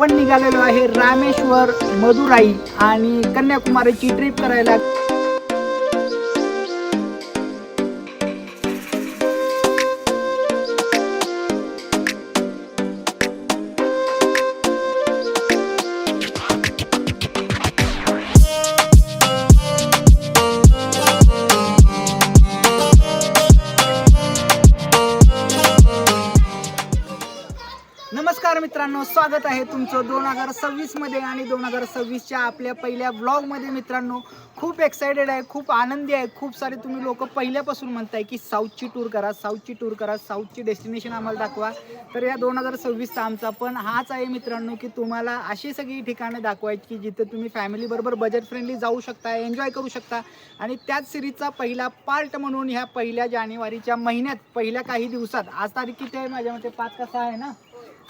आपण निघालेलो आहे रामेश्वर मदुराई आणि कन्याकुमारीची ट्रिप करायला. नमस्कार मित्रांनो स्वागत आहे तुमचं दोन हजार सव्वीसमध्ये आणि दोन हजार सव्वीसच्या आपल्या पहिल्या ब्लॉगमध्ये मित्रांनो खूप एक्सायटेड आहे खूप आनंदी आहे. खूप सारे तुम्ही लोक पहिल्यापासून म्हणताय की साऊथची टूर करा साऊथची टूर करा साऊथची डेस्टिनेशन आम्हाला दाखवा. तर या दोन हजार सव्वीसचा आमचा पण हाच आहे मित्रांनो की तुम्हाला अशी सगळी ठिकाणं दाखवायची की जिथे तुम्ही फॅमिलीबरोबर बजेट फ्रेंडली जाऊ शकता एन्जॉय करू शकता. आणि त्याच सिरीजचा पहिला पार्ट म्हणून ह्या पहिल्या जानेवारीच्या महिन्यात पहिल्या काही दिवसात आज तारीख किती आहे? माझ्या मते पाच कसा आहे ना?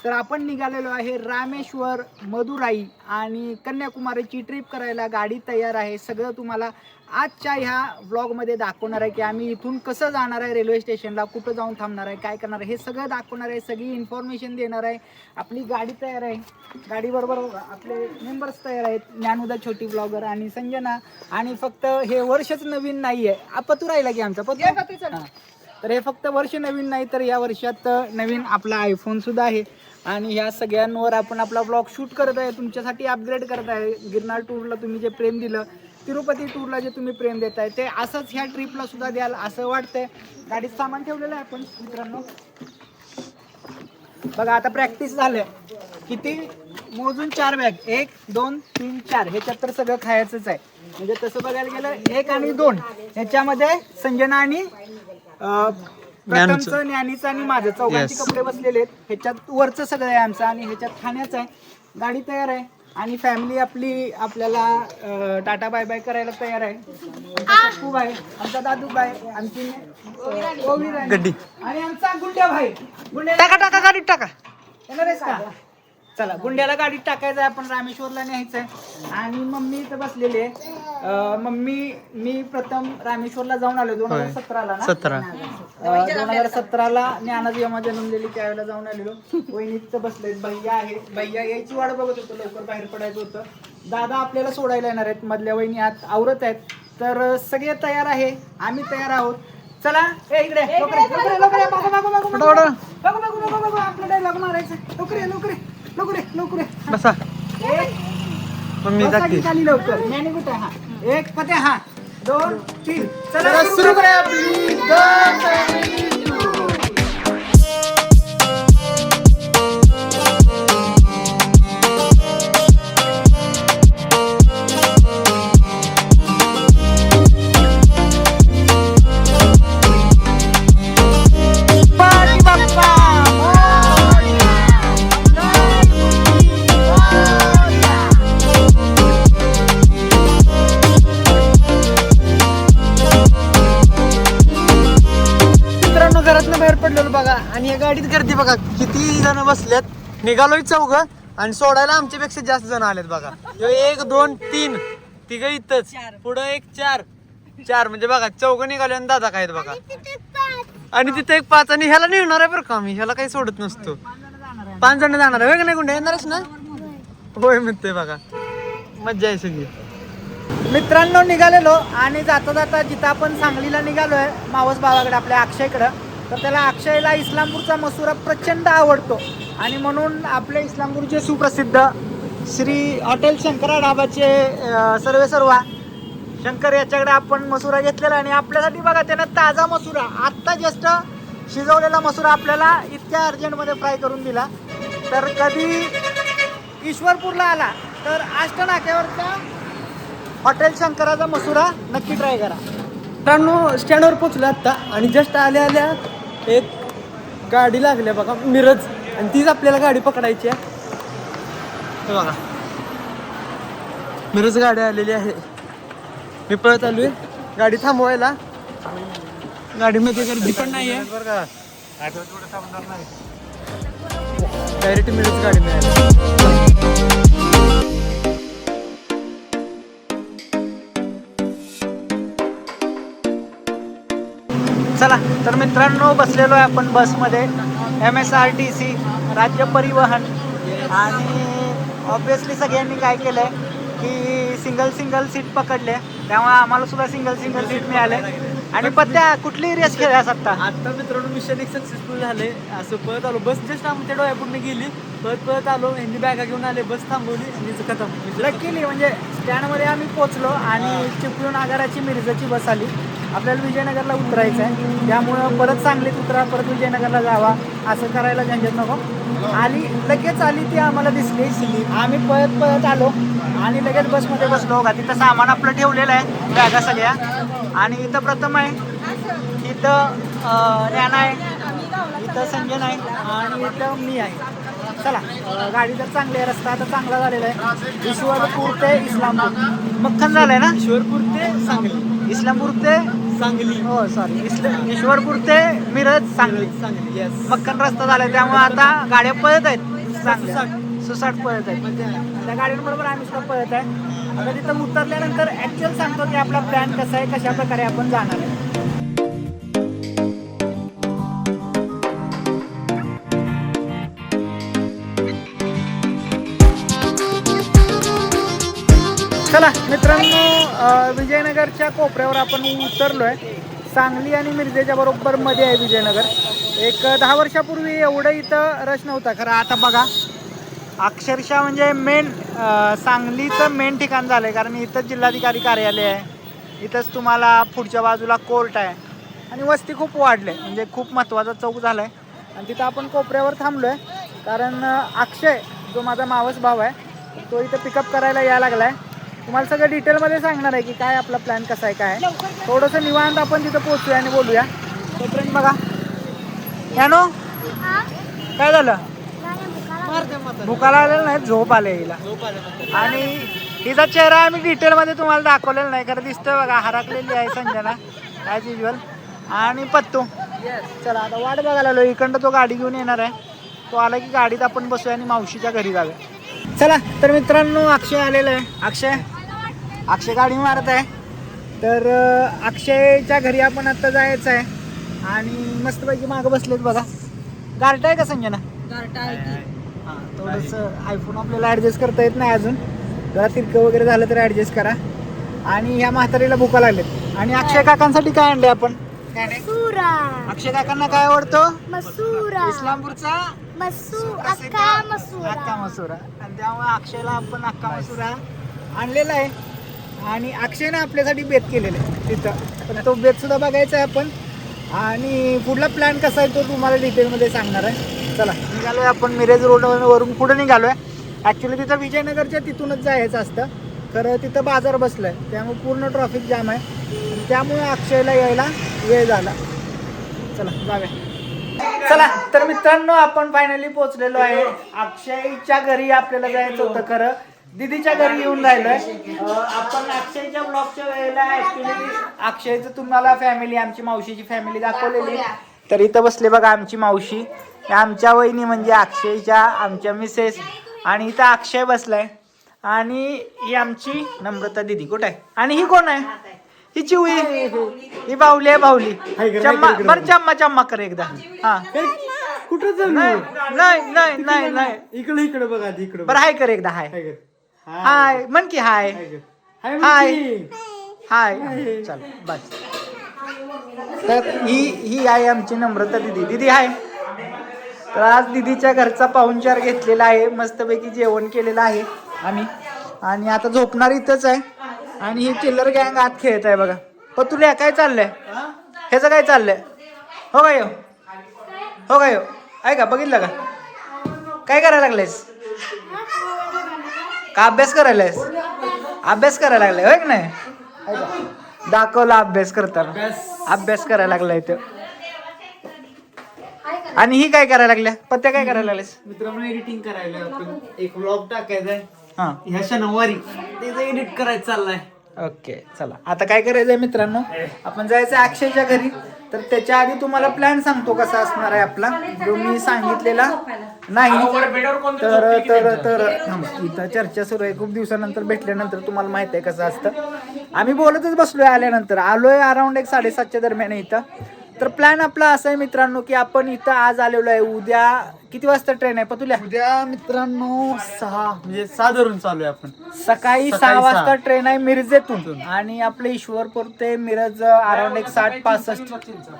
तर आपण निघालेलो आहे रामेश्वर मदुराई आणि कन्याकुमारीची ट्रिप करायला गाडी तयार आहे. सगळं तुम्हाला आजच्या ह्या व्लॉगमध्ये दाखवणार आहे की आम्ही इथून कसं जाणार आहे रेल्वे स्टेशनला कुठं जाऊन थांबणार आहे काय करणार आहे हे सगळं दाखवणार आहे सगळी इन्फॉर्मेशन देणार आहे. आपली गाडी तयार आहे. गाडीबरोबर आपले मेंबर्स तयार आहेत ज्ञानोदा छोटी ब्लॉगर आणि संजना. आणि फक्त हे वर्षच नवीन नाही आहे पतू राहिला की आमचा पतू. तर हे फक्त वर्ष नवीन नाही तर या वर्षात नवीन आपला आयफोनसुद्धा आहे. आणि ह्या सगळ्यांवर आपण आपला ब्लॉग शूट करत आहे तुमच्यासाठी अपग्रेड करत आहे. गिरनार टूरला तुम्ही जे प्रेम दिलं तिरुपती टूरला जे तुम्ही प्रेम देत आहे ते असंच ह्या ट्रिपला सुद्धा द्याल असं वाटतंय. गाडीत सामान ठेवलेलं आहे आपण मित्रांनो. बघा आता प्रॅक्टिस झालं किती? मोजून चार बॅग एक दोन तीन चार. ह्याच्यात तर सगळं खायचंच आहे. म्हणजे तसं बघायला गेलं एक आणि दोन. ह्याच्यामध्ये संजना आणि प्रथमचं ज्ञानीचं. आणि माझं. चौघांचे Yes. कपडे बसलेले आहेत. ह्याच्यात वरचं सगळं आहे आमचं आणि ह्याच्यात खाण्याचं आहे. गाडी तयार आहे. आणि फॅमिली आपली आपल्याला अं, टाटा बाय बाय करायला तयार आहे. आमचा पप्पू भाई आमचा दादू भाई आमची अं, ओवी राणी. गड्डी. आणि आमचा गुंड्या भाई. गुंड्या टाका टाका गाडीत टाका. येणार आहेस का? चला गुंड्याला गाडीत टाकायचं आहे आपण रामेश्वरला न्यायचं आहे आणि मम्मी इथं बसलेली आहे. अं, मम्मी मी प्रथम रामेश्वरला जाऊन आलो दोन हजार होय. सतराला ना? सतरा. दोन हजार सतराला ज्ञानाज यमा जन्मलेली त्यावेळेला जाऊन आलेलो. वहिनीत बसलेत. भैया आहेत भैया यायची वाट बघत होतो लवकर बाहेर पडायचं होतं. दादा आपल्याला सोडायला येणार आहेत. मधल्या वहिनी आत आवरत आहेत. तर अं, सगळे तयार आहे. आम्ही तयार आहोत. चला ए इकडे लवकर ये, लवकर ये, लवकर ये, मागं, मागं, मागं, मागं. पटापटा. बघू बघू बघू बघू आपलं डायलॉग मारायचं लवकर ये लवकर ये लवकर ये लवकर ये. बसा. एक. मम्मी बसा जाते. की खाली लवकर. ज्ञानी कुठे हा. एक पते हा. दोन तीन. चला सुरू करूया आपली The Family आणि या गाडीत गर्दी बघा किती जण बसल्यात निघालोय चौघ आणि सोडायला आमच्यापेक्षा जास्त जण आलेत बघा. एक दोन तीन. तिघ इथंच. पुढं एक चार. चार म्हणजे बघा चौघ निघाले आणि दादा काय आहेत बघा. आणि तिथे एक पाच. आणि ह्याला निघणार आहे बरं का मी ह्याला काही सोडत नसतो. पाच जण जाणार आहे. नाही गुंडे येणारच ना? होय म्हणते बघा. मज्जा आहे सगळी. मित्रांनो निघालेलो आणि जाता जाता जिथं आपण सांगलीला निघालोय मावस भावाकडे आपल्या अक्षयकडं. तर त्याला अक्षयला इस्लामपूरचा मसुरा प्रचंड आवडतो. आणि म्हणून आपले इस्लामपूरचे सुप्रसिद्ध श्री हॉटेल शंकरा ढाबाचे सर्वे सर्वा शंकर याच्याकडे आपण मसुरा घेतलेला आणि आपल्यासाठी बघा त्यानं ताजा मसुरा आत्ता जस्ट शिजवलेला मसुरा आपल्याला इतक्या अर्जंटमध्ये फ्राय करून दिला. तर कधी ईश्वरपूरला आला तर आष्ट नाक्यावरचा हॉटेल शंकराचा मसुरा नक्की ट्राय करा. मित्रांनो स्टँडवर पोचलो आत्ता आणि जस्ट आल्या आल्या एक गाडी लागल्या बघा मिरज. आणि तीच आपल्याला गाडी पकडायची आहे. बघा. मिरज गाडी आलेली आहे. मी पळत आलोय. गाडी थांबवायला. गाडीमध्ये गर्दी पण नाही आहे डायरेक्ट मिरज गाडी मिळाली. चला तर मित्रांनो बसलेलो आहे आपण बसमध्ये. M S R T C राज्य परिवहन. आणि ऑब्विसली सगळ्यांनी काय केलं आहे की सिंगल सिंगल सीट पकडले. त्यामुळे आम्हाला सुद्धा सिंगल सिंगल सीट मिळाले. आणि पत्त्या कुठली रेस खेळल्यास आता आता मित्रांनो मिशन एक सक्सेसफुल झाले असं पळत आलो. बस जस्ट आमच्या डोळ्यापुढे गेली. पळत पळत आलो यांनी बॅगा घेऊन आले बस थांबवली आणि खतम. लकीली म्हणजे स्टँडमध्ये आम्ही पोचलो आणि चिपळूण आगाराची मिरजेची बस आली. आपल्याला विजयनगरला उतरायचं आहे. त्यामुळं परत सांगलीत उतरा परत विजयनगरला जावा. असं करायला झंझट नको. आली लगेच आली ती आम्हाला दिसली. आम्ही पळत पळत आलो आणि लगेच बसमध्ये बसलो. का तिथं सामान आपलं ठेवलेलं आहे बॅगा सगळ्या. आणि इथं प्रथम आहे इथं ज्ञान आहे इथं संजन आहे आणि इथं मी आहे. चला गाडी तर चांगली आहे रस्ता आता चांगला झालेला आहे. ईश्वरपूर ते इस्लामपूर. मक्खन झालंय ना? ईश्वरपूर ते सांगली. इस्लामपूर ते सांगली. हो सॉरी ईश्वरपूर ते मिरज सांगली. सांगली येस मक्कन रस्ता झालाय त्यामुळे आता गाड्या पळत आहेत. चांगल्या. सुसाट पळत आहेत. त्या गाड्यांबरोबर आम्ही सुद्धा पळत आहे. आता तिथं उतरल्यानंतर ऍक्च्युअल सांगतो की आपला प्लॅन कसा आहे कशा प्रकारे आपण जाणार आहे. चला मित्रांनो विजयनगरच्या कोपऱ्यावर आपण उतरलो आहे सांगली आणि मिरजेच्या बरोबर मध्ये आहे विजयनगर. एक दहा वर्षापूर्वी एवढं इथं रश नव्हता. खरं आता बघा अक्षरशः म्हणजे मेन सांगलीचं मेन ठिकाण झालं आहे कारण इथंच जिल्हाधिकारी कार्यालय आहे. इथंच तुम्हाला पुढच्या बाजूला कोर्ट आहे. आणि वस्ती खूप वाढले म्हणजे खूप महत्त्वाचा चौक झाला आहे आणि तिथं आपण कोपऱ्यावर थांबलो आहे कारण अक्षय जो माझा मावस भाव आहे तो इथं पिकअप करायला यायला लागला आहे तुम्हाला सगळं डिटेलमध्ये सांगणार आहे की काय आपला प्लॅन कसा आहे काय थोडंसं निवांत आपण तिथं पोहोचूया आणि बोलूया. तोपर्यंत बघा. यानो काय झालं? भुकाला आलेलं नाही झोप आले हिला. आणि हिचा चेहरा आम्ही डिटेलमध्ये तुम्हाला दाखवलेला नाही खरं दिसतोय बघा हरकलेली आहे संजना. ॲज युजल आणि पत्तू. चला आता वाट बघायला आलो इकडं तो गाडी घेऊन येणार आहे. तो आला की गाडीत आपण बसूया आणि मावशीच्या घरी जाऊया. चला तर मित्रांनो अक्षय आलेला आहे. अक्षय? अक्षय गाडी मारत आहे. तर अक्षयच्या घरी आपण आता जायचं आहे. आणि मस्तपैकी मागं बसलेत बघा. गारट आहे का संजना? हां थोडंसं आयफोन आपल्याला ॲडजस्ट करता येत नाही अजून. जरा तिरकं वगैरे झालं तर ॲडजस्ट करा. आणि ह्या म्हातारीला भुका लागलेत. आणि अक्षय काकांसाठी काय आणले आपण? काय नाही. अक्षय काकांना काय आवडतं? मसूरा. इस्लामपूरचा? अक्का मसुरा. आणि त्यामुळे अक्षयला आपण अक्का मसुरा आणलेला आहे. आणि अक्षयनं आपल्यासाठी बेत केलेलं आहे तिथं. पण तो बेतसुद्धा बघायचा आहे आपण. आणि पुढला प्लॅन कसा आहे तो तुम्हाला डिटेलमध्ये सांगणार आहे. चला निघालो आहे आपण मिरेज रोडवरून पुढे आहे ॲक्च्युली तिथं विजयनगरच्या तिथूनच जायचं असतं. खरं तिथं बाजार बसलं आहे त्यामुळे पूर्ण ट्रॉफिक जाम आहे. त्यामुळे अक्षयला यायला वेळ झाला. चला जाऊया. चला तर मित्रांनो आपण फायनली पोहोचलेलो आहे. अक्षयच्या घरी आपल्याला जायचं होतं खरं. दीदीच्या घरी येऊन राहिलोय. आपण अक्षयच्या ब्लॉगच्या वेळेला ऍक्च्युली अक्षयचं तुम्हाला फॅमिली आमची मावशीची फॅमिली दाखवलेली. तर इथं बसले बघा आमची मावशी. आमच्या वहिनी म्हणजे अक्षयच्या आमच्या मिसेस आणि इथं अक्षय बसलाय. आणि ही आमची नम्रता दिदी. कुठं आहे? आणि ही कोण आहे? ही चिवळी. ही बावली आहे बावली. चम्मा बरं चम्मा चम्मा कर एकदा. हा. कुठं नाही नाही नाही नाही नाही. इकडे इकडे बघा इकडे बरं हाय कर एकदा हाय. हाय. म्हण की हाय. हाय. हाय चल बस. तर ही ही आहे आमची नम्रता दिदी. दिदी हाय. तर आज दिदीच्या घरचा पाहुणचार घेतलेला आहे. मस्तपैकी जेवण केलेलं आहे आम्ही. आणि आता झोपणार इथंच आहे. आणि ही चिल्लर गँग आत खेळत आहे बघा. हो तुला काय चाललंय? ह्याचं काय चाललंय? हो का यो हो का यो आहे का बघितलं का? काय करायला लागलेस? का अभ्यास करायलायस? अभ्यास करायला लागलाय होय की नाही? दाखवला अभ्यास करताना. अभ्यास करायला लागलाय तो आणि ही काय करायला लागल्या? पत्त्या काय करायला लागलेस मित्रांनो एडिटिंग करायला एक व्लॉग टाकायचा हा. ह्या शनिवारी त्याचं एडिट करायचं चाललाय. ओके चला. आता काय करायचंय मित्रांनो? आपण जायचं अक्षयच्या घरी. तर त्याच्या आधी तुम्हाला प्लॅन सांगतो कसा असणार आहे आपला. जो मी सांगितलेला नाही. तर तर तर इथं चर्चा सुरू आहे. खूप दिवसानंतर भेटल्यानंतर तुम्हाला माहीत आहे कसं असतं. आम्ही बोलतच बसलोय आल्यानंतर. आलोय अराउंड एक साडेसातच्या दरम्यान इथं. तर प्लॅन आपला असा आहे मित्रांनो की आपण इथं आज आलेलो आहे. उद्या किती वाजता ट्रेन आहे पतुल्या? उद्या मित्रांनो सहा म्हणजे सहा धरून चालू आहे आपण. सकाळी सहा वाजता. ट्रेन आहे मिरजेतून. आणि आपलं ईश्वरपूर ते मिरज अराउंड एक साठ पासष्ट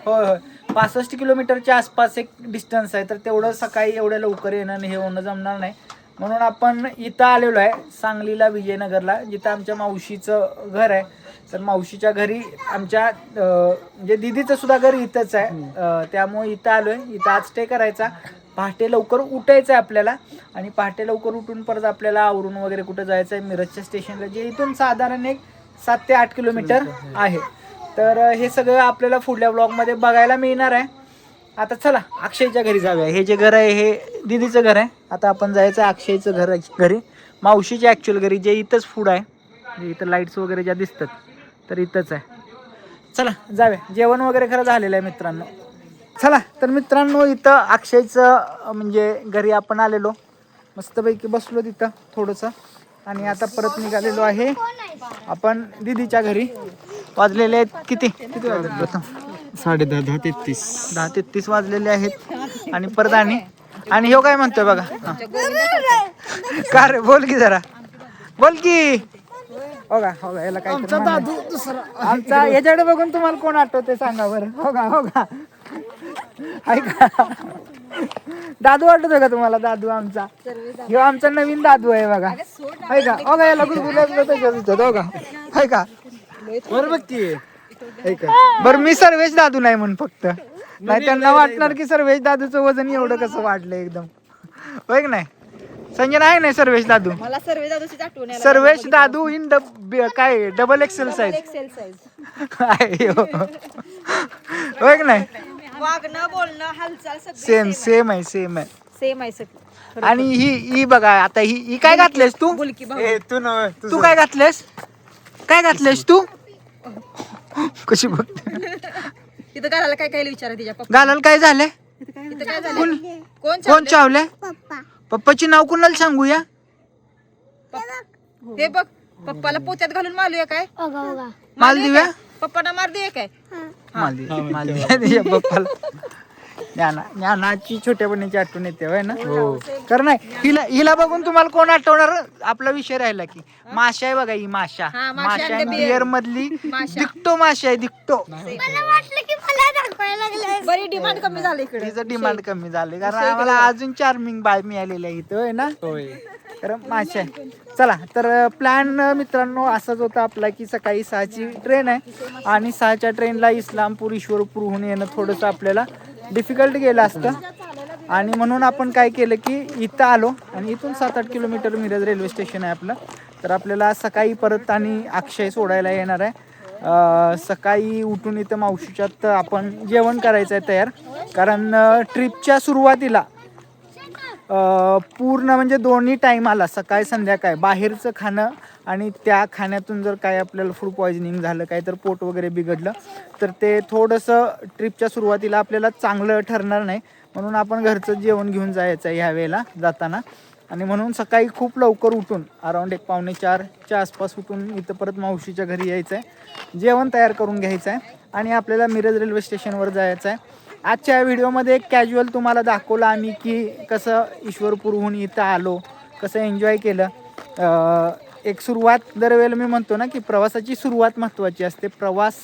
होय होय. पासष्ट किलोमीटरच्या आसपास एक डिस्टन्स आहे. तर तेवढं सकाळी एवढ्या लवकर येणं हे होणं जमणार नाही. म्हणून आपण इथं आलेलो आहे सांगलीला विजयनगरला जिथं आमच्या मावशीचं घर आहे. तर मावशीच्या घरी आमच्या म्हणजे दिदीचं सुद्धा घर इथंच आहे. त्यामुळे इथं आलोय. इथं आज स्टे करायचा. पहाटे लवकर उठायचं आहे आपल्याला. आणि पहाटे लवकर उठून परत आपल्याला आवरून वगैरे कुठं जायचं आहे मिरजच्या स्टेशनला जे इथून साधारण एक सात ते आठ किलोमीटर आहे. तर हे सगळं आपल्याला पुढल्या ब्लॉगमध्ये बघायला मिळणार आहे. आता चला अक्षयच्या घरी जाऊया. हे जे घर आहे हे दिदीचं घर आहे. आता आपण जायचं अक्षयचं घर घरी. मावशीच्या ॲक्च्युअल घरी जे इथंच फूड आहे. इथं लाईट्स वगैरे ज्या दिसतात तर इथंच आहे. चला जाऊया. जेवण वगैरे खरं झालेलं आहे मित्रांनो. चला तर मित्रांनो इथं अक्षयचं म्हणजे घरी आपण आलेलो. मस्तपैकी बसलो तिथं थोडंसं. आणि आता परत निघालेलो आहे आपण दिदीच्या घरी. वाजलेले आहेत किती? किती वाजले? प्रथम. साडे दहा दहा तेहतीस. दहा ते तीस वाजलेले आहेत. आणि परत आणि? आणि ह्यो काय म्हणतोय बघा? हा. का रे? बोल की जरा. बोल की. हो का हो का याला काय आमचा याच्याकडे बघून तुम्हाला कोण आठवते सांगा बरं. हो का हो का ऐका. दादू आठवतोय का तुम्हाला? दादू आमचा. ह्यो आमचा नवीन दादू आहे बघा. ऐका हो का याला गुलगुल्या हो का ऐका. बरोबर की. बर मी सर्वेश दादू नाही म्हणून फक्त. नाही त्यांना वाटणार की सर्वेश दादूचं वजन एवढं कसं वाढलं एकदम. होय की नाही? संजय आहे नाही सर्वेश दादू? मला सर्व दादूची आठवण यायला सर्वेश दादू इन काय double XL size XL size आहे हो. होय की नाही? वागणं बोलणं हालचाल सेम सेम आहे. सेम आहे सेम आहे. सगळं. आणि ही ही बघा आता ही ही काय घातलेस तू? बुलकी भाऊ. ए तू नव तू काय घातलेस? काय घातलेस तू? कशी बघते तिथं घराला काय काय विचारा तिच्या पप्पा? घालायला काय झालंय? तिथं काय झालं कोण? चावलंय? पप्पाची नाव कुणाला सांगूया? हे बघ पप्पाला पोत्यात घालून मारूया काय? मालदिव्या पप्पाना मार दे काय? पप्पाला. ज्ञाना ज्ञानाची छोट्या बहिणीची आठवण येते होय ना? कर नाही हिला हिला बघून तुम्हाला कोण आठवणार? आपला विषय राहिला की. माशा आहे बघा ही माशा. हा, माशा माशा and the bear. बियर मधली माशा. दिकटो माशा आहे दिकटो. बरी डिमांड कमी झाली इकडे. तिचं डिमांड कमी झाले. कारण आम्हाला अजून चार्मिंग बाय मिळालेली आहे इथं होय ना? होय. तर माशा. आहे. चला तर प्लॅन मित्रांनो असाच होता आपला की सकाळी सहाची ट्रेन आहे. आणि सहाच्या ट्रेनला इस्लामपूर ईश्वरपूरहून येणं थोडंसं आपल्याला डिफिकल्ट गेलं असतं. आणि म्हणून आपण काय केलं की इथं आलो. आणि इथून सात आठ किलोमीटर मिरज रेल्वे स्टेशन आहे आपलं. तर आपल्याला सकाळी परत आणि अक्षय सोडायला येणार आहे. सकाळी उठून इथं मावशीच्यात आपण जेवण करायचं आहे तयार. कारण ट्रिपच्या सुरुवातीला पूर्ण म्हणजे दोन्ही टाईम आला सकाळ संध्याकाळ. बाहेरचं खाणं आणि त्या खाण्यातून जर काय आपल्याला फूड पॉयझनिंग झालं काय तर पोट वगैरे बिघडलं तर ते थोडंसं ट्रिपच्या सुरुवातीला आपल्याला चांगलं ठरणार नाही. म्हणून आपण घरचं जेवण घेऊन जायचं आहे ह्या वेळेला जाताना. आणि म्हणून सकाळी खूप लवकर उठून अराऊंड एक पावणे चारच्या आसपास उठून इथं परत मावशीच्या घरी यायचं आहे जेवण तयार करून घ्यायचं आहे आणि आपल्याला मिरज रेल्वे स्टेशनवर जायचं आहे आजच्या या व्हिडिओमध्ये एक कॅज्युअल तुम्हाला दाखवलं आम्ही की कसं ईश्वरपूरहून इथं आलो कसं एन्जॉय केलं. एक सुरुवात दरवेळेला मी म्हणतो ना की प्रवासाची सुरुवात महत्त्वाची असते. प्रवास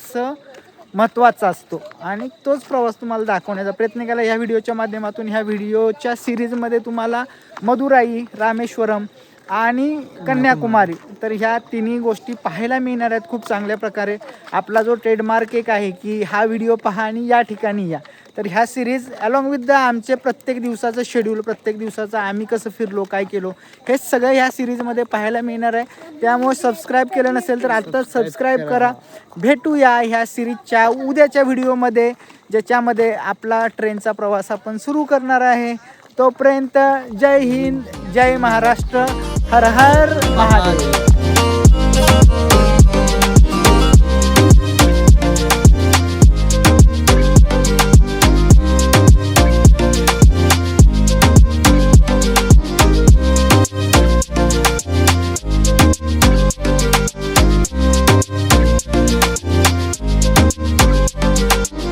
महत्त्वाचा असतो. आणि तोच प्रवास तुम्हाला दाखवण्याचा प्रयत्न केला. ह्या व्हिडिओच्या माध्यमातून ह्या व्हिडिओच्या सिरीजमध्ये तुम्हाला मदुराई रामेश्वरम आणि कन्याकुमारी. तर ह्या तिन्ही गोष्टी पाहायला मिळणार आहेत खूप चांगल्या प्रकारे. आपला जो ट्रेडमार्क एक आहे की हा व्हिडिओ पहा आणि या ठिकाणी या. तर ह्या सिरीज अलॉंग विथ द आमचे प्रत्येक दिवसाचं शेड्यूल प्रत्येक दिवसाचं आम्ही कसं फिरलो काय केलो हे सगळं ह्या सिरीजमध्ये पाहायला मिळणार आहे. त्यामुळे सबस्क्राईब केलं नसेल तर आत्ताच सबस्क्राईब करा. भेटूया ह्या सिरीजच्या उद्याच्या व्हिडिओमध्ये ज्याच्यामध्ये आपला ट्रेनचा प्रवास आपण सुरू करणार आहे. तोपर्यंत जय हिंद जय महाराष्ट्र हर हर महादेव.